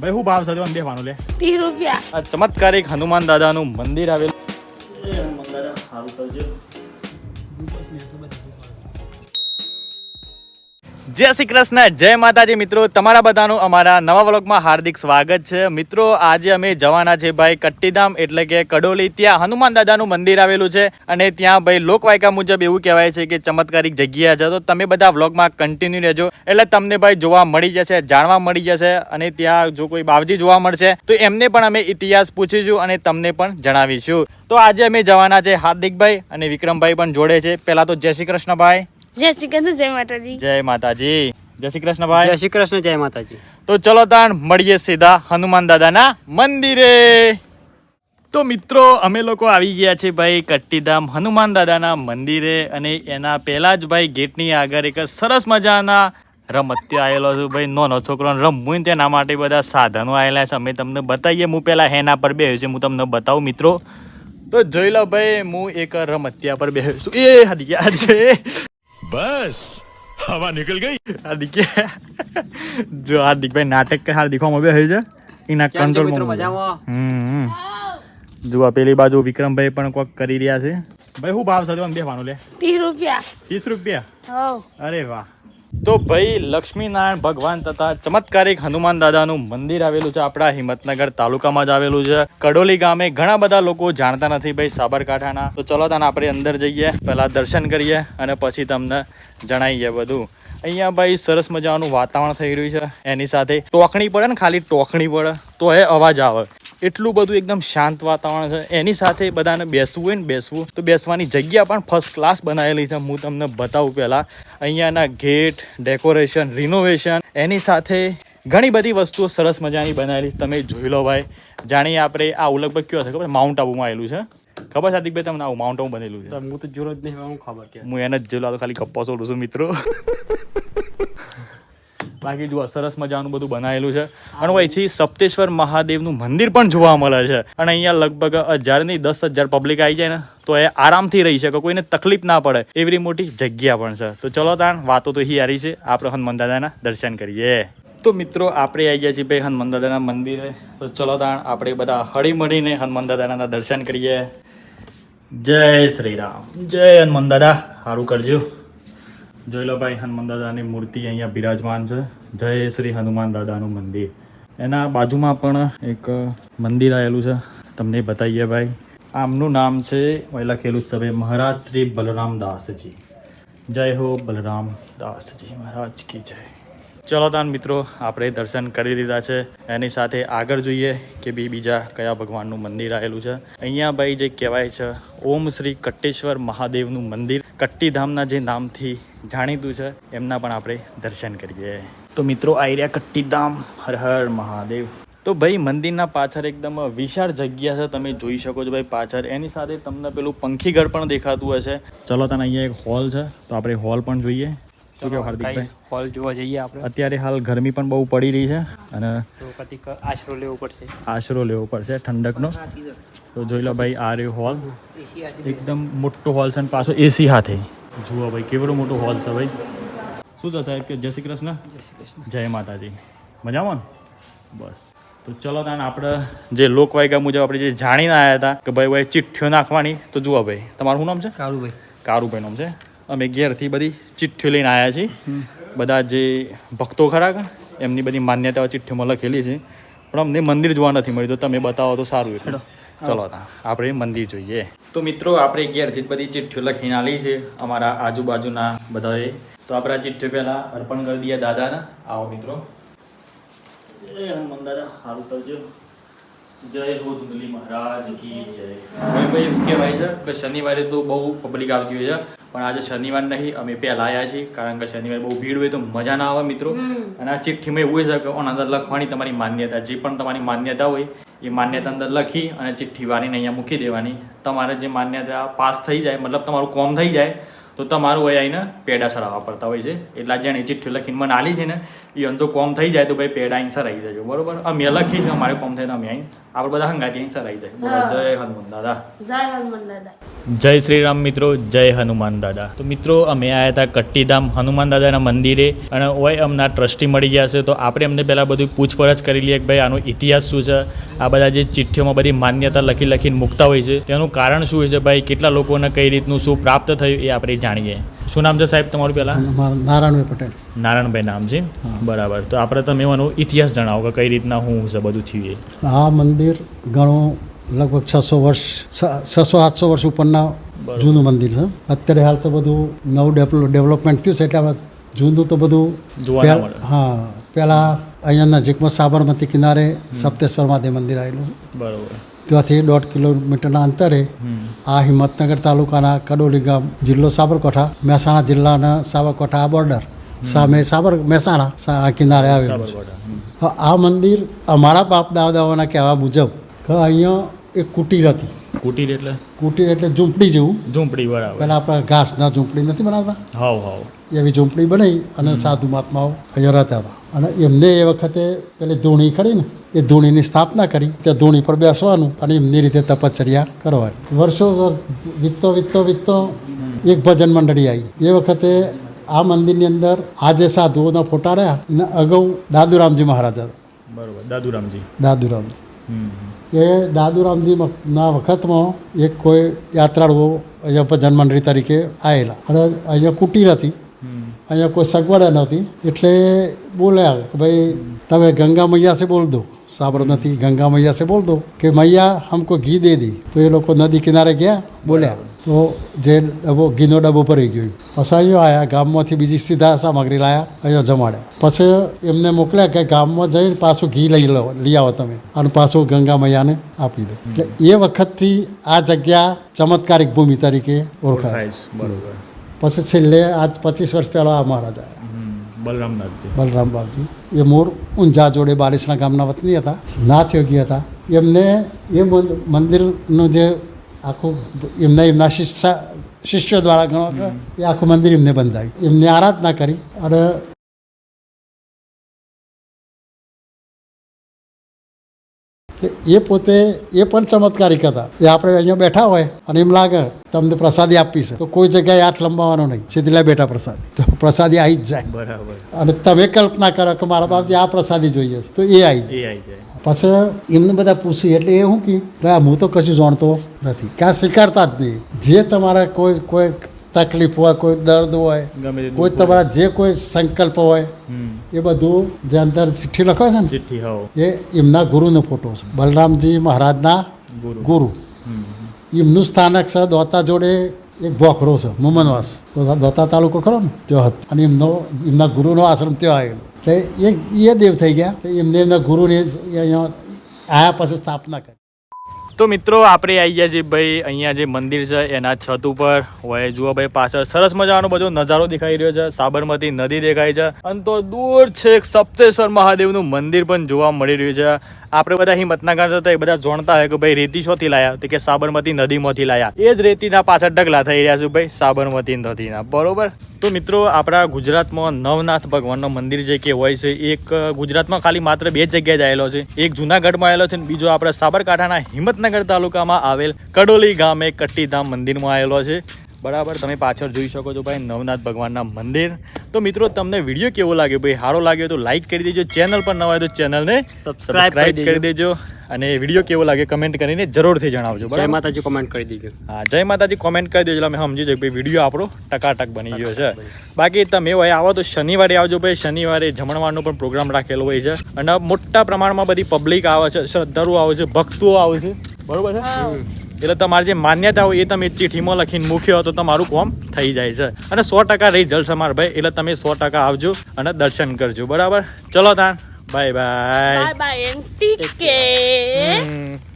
ભાઈ હું ભાવ સાથે બેવાનું લે. ત્રીસ રૂપિયા. આ ચમત્કારિક હનુમાન દાદાનું મંદિર આવેલું. હનુમાન દાદા સારું કરજો. જય શ્રી કૃષ્ણ, જય માતાજી મિત્રો. તમારા બધાનું અમારા નવા વ્લોગમાં હાર્દિક સ્વાગત છે. મિત્રો, આજે અમે જવાના છે ભાઈ કટ્ટીધામ, એટલે કે કડોલી. ત્યાં હનુમાન દાદાનું મંદિર આવેલું છે અને ત્યાં ભાઈ લોકવાયકા મુજબ એવું કહેવાય છે કે ચમત્કારિક જગ્યા છે. તો તમે બધા વ્લોગમાં કન્ટિન્યુ રહેજો. એટલે તમને ભાઈ જોવા મળી જશે, જાણવા મળી જશે અને ત્યાં જો કોઈ બાવજી જોવા મળશે, તો એમને પણ અમે ઇતિહાસ પૂછીશું અને તમને પણ જણાવીશું. તો આજે અમે જવાના છે હાર્દિકભાઈ અને વિક્રમભાઈ પણ જોડે છે. પહેલાં તો જય શ્રી કૃષ્ણ જય શ્રી કૃષ્ણ જય માતાજી. જય માતાજી. જય શ્રી કૃષ્ણ ભાઈ. જય શ્રી કૃષ્ણ જય માતાજી. તો ચલો તાણ મળીએ સીધા હનુમાન દાદાના મંદિરે. તો મિત્રો અમે લોકો આવી ગયા છે ભાઈ કટ્ટીધામ હનુમાન દાદાના મંદિરે અને એના પહેલા જ ભાઈ ગેટની આગળ એક સરસ મજાના રમત્યો આવેલો છું ભાઈ. નોનો છોકરો રમવું ને તેના માટે બધા સાધનો આવેલા છે. અમે તમને બતાવીએ. હું પહેલાં હેના પર બેહ્યો છે. હું તમને બતાવું મિત્રો. તો જોઈ લો ભાઈ હું એક રમત્યા પર બેહ્યો છું. એ હાદી ગયા બસ હવા નીકળ ગઈ. હાર્દિકે જો હાર્દિકભાઈ નાટક હાર્દિક અમે બે છે? એના કંટ્રોલમાં હમ જો આ પેલી બાજુ વિક્રમભાઈ પણ કોક કરી રહ્યા છે. ભાઈ હું ભાવ છે બેહવાનો લે. 30 રૂપિયા. 30 રૂપિયા? અરે વાહ. તો ભાઈ લક્ષ્મીનારાયણ ભગવાન તથા ચમત્કારિક હનુમાન દાદાનું મંદિર આવેલું છે આપણા હિંમતનગર તાલુકામાં જ આવેલું છે. કડોલી ગામે ઘણા બધા લોકો જાણતા નથી ભાઈ સાબરકાંઠાના. તો ચલો તને આપણે અંદર જઈએ, પહેલાં દર્શન કરીએ અને પછી તમને જણાવીએ બધું. અહીંયા ભાઈ સરસ મજાનું વાતાવરણ થઈ રહ્યું છે. એની સાથે ટોકણી પડે ને ખાલી ટોકણી પડે, તો એ અવાજ આવે. એટલું બધું એકદમ શાંત વાતાવરણ છે. એની સાથે બધાને બેસવું હોય ને બેસવું તો બેસવાની જગ્યા પણ ફર્સ્ટ ક્લાસ બનાવેલી છે. હું તમને બતાવું પહેલાં. અહીંયાના ગેટ ડેકોરેશન રિનોવેશન એની સાથે ઘણી બધી વસ્તુઓ સરસ મજાની બનાવેલી. તમે જોઈ લો ભાઈ. જાણીએ આપણે આ લગભગ કયો છે? ખબર? માઉન્ટ આબુમાં આવેલું છે. ખબર છે હાર્દિકભાઈ તમને આવું માઉન્ટ આબુ બનેલું છે? હું તો જોરો જ નહીં હું ખબર કે હું એને જ જેલો ખાલી ગપ્પો છોડું છું મિત્રો. બાકી જુઓ, સરસ મજાનું બધું બનાવેલું છે. અને પછી સપ્તેશ્વર મહાદેવનું મંદિર પણ જોવા મળે છે. અને અહીંયા લગભગ હજાર નહીં દસ હજાર પબ્લિક આવી જાય ને, તો એ આરામથી રહી શકે, કોઈને તકલીફ ના પડે. એવી મોટી જગ્યા પણ છે. તો ચલો તાણ, વાતો તો હિયારી છે. આપણે હનુમાન દાદાના દર્શન કરીએ. તો મિત્રો, આપણે આવી ગયા છીએ ભાઈ હનુમાન દાદાના મંદિરે. તો ચલો તાણ, આપણે બધા હળી મળીને હનુમાન દાદાના દર્શન કરીએ. જય શ્રી રામ. જય હનુમાન દાદા સારું કરજો. જોઈ લો હનુમાન દાદાની મૂર્તિ અહીંયા બિરાજમાન છે. જય શ્રી હનુમાન દાદાનું મંદિર. એના બાજુમાં પણ એક મંદિર આવેલું છે. તમને બતાવીએ ભાઈ. આમનું નામ છે લખેલું છે મહારાજ શ્રી બલરામ દાસજી. જય હો બલરામ દાસજી મહારાજ કી જય. ચલો તાન મિત્રો, આપણે દર્શન કરી લીધા છે. એની સાથે આગળ જોઈએ કે બી બીજા કયા ભગવાનનું મંદિર આવેલું છે. અહીંયા ભાઈ જે કહેવાય છે, ઓમ શ્રી કટ્ટેશ્વર મહાદેવનું મંદિર. કટ્ટીધામના જે નામથી જાણીતું છે એમના પણ આપણે દર્શન કરીએ. તો મિત્રો આવી રહ્યા કટ્ટીધામ હર હર મહાદેવ. તો ભાઈ મંદિરના પાછળ એકદમ વિશાળ જગ્યા છે તમે જોઈ શકો છો ભાઈ પાછળ. એની સાથે તમને પેલું પંખીઘર પણ દેખાતું હશે. ચલો તને અહીંયા એક હોલ છે તો આપણે હોલ પણ જોઈએ. શું કેવું હાર્દિકભાઈ? હોલ જોવા જઈએ આપણે. અત્યારે હાલ ગરમી પણ બહુ પડી રહી છે અને આશરો લેવો પડશે. આશરો લેવો પડશે ઠંડકનો. તો જોઈ લો ભાઈ આ રહ્યો હોલ એકદમ મોટો હોલ છે પાછો એસી હાથે. જુઓ ભાઈ કેવડો મોટો હોલ છે ભાઈ. શું થશે સાહેબ કે જય શ્રી કૃષ્ણ? જય માતાજી. મજામાં? ને બસ. તો ચલો તાન આપણે જે લોકવાયકા મુજબ આપણે જે જાણીને આવ્યા હતા કે ભાઈ ભાઈ ચિઠ્ઠીઓ નાખવાની તો જુઓ ભાઈ. તમારું શું નામ છે? કારુભાઈ. કારુભાઈ નામ છે. અમે ઘેરથી બધી ચિઠ્ઠીઓ લઈને આવ્યા છીએ. બધા જે ભક્તો ખરા એમની બધી માન્યતાઓ ચિઠ્ઠીમાં લખેલી છે. પણ અમને મંદિર જોવા નથી મળ્યું. તો તમે બતાવો તો સારું એટલે ચલો આપણે મંદિર જોઈએ. તો મિત્રો આપણે ઘેરથી બધી ચિઠ્ઠીઓ લખીને આલી છે. અમારા આજુબાજુના બધાએ. તો આપણે આ ચિઠ્ઠીઓ પહેલાં અર્પણ કરી દઈએ દાદાને. આવો મિત્રો. જય હનુમાન દાદા સારું કરજો. જય હો મહારાજ કી જય. ભાઈ ભાઈ એવું કહેવાય છે કે શનિવારે તો બહુ પબ્લિક આવતી હોય છે. પણ આજે શનિવાર નહીં અમે પહેલા આવ્યા છીએ કારણ કે શનિવારે બહુ ભીડ હોય તો મજા ના આવે મિત્રો. અને આ ચિઠ્ઠીમાં એવું છે કે ઓના અંદર લખવાની તમારી માન્યતા જે પણ તમારી માન્યતા હોય એ માન્યતા અંદર લખી અને ચિઠ્ઠી વાળીને અહીંયા મૂકી દેવાની. તમારે જે માન્યતા પાસ થઈ જાય મતલબ તમારું કોમ થઈ જાય તો તમારું હોય આવીને પેડા સરાવવા પડતા હોય છે. એટલે જેણે ચિઠ્ઠી લખીને મને આલી છે ને એ અંતો કોમ થઈ જાય તો ભાઈ પેડા આઈને આવી જજો બરોબર? અમે લખી છે અમારે કોમ થાય તો અમે આઈને આપણે બધા હંગાથી આઈને જાય. બોલો, જય હનુમાન દાદા. જય હનુમાન દાદા. જય શ્રી રામ મિત્રો જય હનુમાન દાદા. તો મિત્રો અમે આવ્યા હતા કટ્ટીધામ હનુમાન દાદાના મંદિરે અને ઓય અમના ટ્રસ્ટી મળી ગયા છે તો આપણે એમને પહેલાં બધું પૂછપરછ કરી લઈએ કે ભાઈ આનો ઇતિહાસ શું છે? આ બધા જે ચિઠ્ઠીઓમાં બધી માન્યતા લખી લખીને મૂકતા હોય છે. તેનું કારણ શું હોય છે ભાઈ? કેટલા લોકોને કઈ રીતનું શું પ્રાપ્ત થયું એ આપણે જાણીએ. શું નામ છે સાહેબ તમારું પહેલાં? નારાયણભાઈ પટેલ. નારાયણભાઈ નામ છે? બરાબર. તો આપણે તમે એનો ઇતિહાસ જણાવો કે કઈ રીતના હું છે બધું થયું આ મંદિર ઘણું લગભગ છસો વર્ષ છસો સાતસો વર્ષ ઉપરના જૂનું મંદિર છે. અત્યારે હાલ તો બધું નવું ડેવલપ ડેવલપમેન્ટ થયું છે એટલે જૂનું તો બધું. હા પહેલાં અહીંયા નજીકમાં સાબરમતી કિનારે સપ્તેશ્વર મહાદેવ મંદિર આવેલું છે. બરાબર. ત્યાંથી દોઢ કિલોમીટરના અંતરે આ હિંમતનગર તાલુકાના કડોલી ગામ જિલ્લો સાબરકાંઠા મહેસાણા જિલ્લાના સાબરકાંઠા આ બોર્ડર સામે સાબર મહેસાણા આ કિનારે આવેલું છે. આ મંદિર અમારા બાપ દાદાઓના કહેવા મુજબ કે અહીંયા એક કુટીર હતી. કુટીર એટલે? કુટીર એટલે ઝૂંપડી જેવું. ઝૂંપડી બરાબર. પહેલાં આપણે ઘાસના ઝૂંપડી નથી બનાવતા. હાવ હાવ. એવી ઝૂંપડી બનાવી અને સાધુ મહાત્માઓ અહીંયા રહેતા હતા. અને એમને એ વખતે પેલી ધૂણી કરીને એ ધૂણીની સ્થાપના કરી તે ધૂણી પર બેસવાનું અને એમની રીતે તપશ્ચર્યા કરવાની. વર્ષો વર્ષ વીતતો વીતતો વીતતો એક ભજન મંડળી આવી. એ વખતે આ મંદિરની અંદર આ જે સાધુઓના ફોટા રહ્યા એના અગાઉ દાદુરામજી મહારાજ બરોબર દાદુરામજી. દાદુરામજી. એ દાદુરામજી ના વખતમાં એક કોઈ યાત્રાળુઓ અહીંયા ભજન મંડળી તરીકે આવેલા અને અહીંયા કુટીર હતી. અહીંયા કોઈ સગવડ નથી. એટલે બોલ્યા કે ભાઈ, તમે ગંગા મૈયા સે બોલ દો. સાબર નથી, ગંગા મૈયા સે બોલ દો. કે મૈયા હમકો ઘી દે દી. તો એ લોકો નદી કિનારે ગયા, બોલ્યા. તો જે ડબ્બો, ઘીનો ડબ્બો ભરી ગયો પછી અહીંયા આવ્યા, ગામમાંથી બીજી સીધા સામગ્રી લાયા, અહીંયા જમાડ્યા પછી એમને મોકલ્યા કે ગામમાં જઈને પાછું ઘી લઈ લો, લઈ આવો તમે. અને પાછું ગંગા મૈયાને આપી દો. એટલે એ વખતથી આ જગ્યા ચમત્કારિક ભૂમિ તરીકે ઓળખાય છે, બરાબર. પછી છેલ્લે આજ પચીસ વર્ષ પહેલાં આ મારા હતા. હમ બલરામનાથજી બલરામ બાપજી. એ મૂળ ઊંઝા જોડે બારિશના ગામના વતની હતા નાથ યોગી હતા. એમને એ મંદિરનું જે આખું એમના એમના શિષ્ય શિષ્યો દ્વારા ગણો એ આખું મંદિર એમને બંધાયું. એમને આરાધના કરી અને એટલે એ પોતે એ પણ ચમત્કારિક હતા. એ આપણે અહીંયા બેઠા હોય અને એમ લાગે તમને પ્રસાદી આપી છે તો કોઈ જગ્યાએ હાથ લંબાવવાનો નહીં. સીધીલા બેઠા પ્રસાદી. તો પ્રસાદી આવી જ જાય. બરાબર. અને તમે કલ્પના કરો કે મારા બાપજી આ પ્રસાદી જોઈએ છે. તો એ આવી જાય. પછી એમને બધા પૂછ્યું એટલે એ શું કહ્યું ભાઈ હું તો કશું જાણતો નથી. ક્યાં સ્વીકારતા જ નહીં. જે તમારા કોઈ કોઈ તકલીફ હોય કોઈ દર્દ હોય કોઈ તમારા જે કોઈ સંકલ્પ હોય એ બધું જે અંદર ચિઠ્ઠી લખો છે ને ચિઠ્ઠી એ એમના ગુરુનો ફોટો છે. બલરામજી મહારાજના ગુરુ. એમનું સ્થાનક છે દોતા જોડે એક ભોખરો છે મુમનવાસ. તો દોતા તાલુકો ખરો ને ત્યાં હતો. અને એમનો એમના ગુરુનો આશ્રમ ત્યાં આવેલો. એટલે એ એ દેવ થઈ ગયા. એમને એમના ગુરુને અહીંયા આયા પછી સ્થાપના કરી. તો મિત્રો, આપણે આવી ગયા જે ભાઈ, અહીંયા જે મંદિર છે, એના છત ઉપર. હોય, જુઓ ભાઈ, પાછળ સરસ મજાનો બધો નજારો દેખાઈ રહ્યો છે. સાબરમતી નદી દેખાય છે. અને તો દૂર છે સપ્તેશ્વર મહાદેવનું મંદિર પણ જોવા મળી રહ્યું છે. આપણે બધા હિંમતના ગાંઠ હતા, એ બધા જોણતા હોય કે ભાઈ રેતી શોથી લાયા? તો કે સાબરમતી નદીમાંથી લાયા. એ જ રેતીના પાછળ ડગલા થઈ રહ્યા છે ભાઈ, સાબરમતી નદીના. બરોબર? તો મિત્રો, આપણા ગુજરાતમાં નવનાથ ભગવાનનું મંદિર જે કે હોય છે, એક ગુજરાતમાં ખાલી માત્ર બે જગ્યાએ જ આવેલો છે. એક જુનાગઢમાં આવેલો છે અને બીજો આપણા સાબરકાંઠાના હિંમતનગર તાલુકામાં આવેલ કડોલી ગામે કટ્ટીધામ મંદિરમાં આવેલો છે. બરાબર તમે પાછળ જોઈ શકો છો ભાઈ નવનાથ ભગવાનના મંદિર. તો મિત્રો તમને વીડિયો કેવો લાગ્યો? ભાઈ સારો લાગ્યો તો લાઈક કરી દેજો. ચેનલ પર નવા તો ચેનલને સબસ્ક્રાઈબ કરી કરી દેજો. અને વીડિયો કેવો લાગે કમેન્ટ કરીને જરૂરથી જણાવજો. જય માતાજી કમેન્ટ કરી દેજો. હા જય માતાજી કમેન્ટ કરી દેજો. અમે સમજી જાય ભાઈ વીડિયો આપણો ટકાટક બની ગયો છે. બાકી તમે હોય આવો તો શનિવારે આવજો ભાઈ. શનિવારે જમણવારનો પણ પ્રોગ્રામ રાખેલો હોય છે. અને મોટા પ્રમાણમાં બધી પબ્લિક આવે છે શ્રદ્ધાળુ આવે છે ભક્તો આવે છે. બરોબર છે? એટલે તમારે જે માન્યતા હોય એ તમે ચિઠ્ઠીમાં લખીને મૂક્યો તો તમારું કોમ થઈ જાય છે. અને સો ટકા રિઝલ્ટ છે મારા ભાઈ એટલે તમે સો ટકા આવજો અને દર્શન કરજો. બરાબર? ચલો તાણ. Bye bye bye bye TK.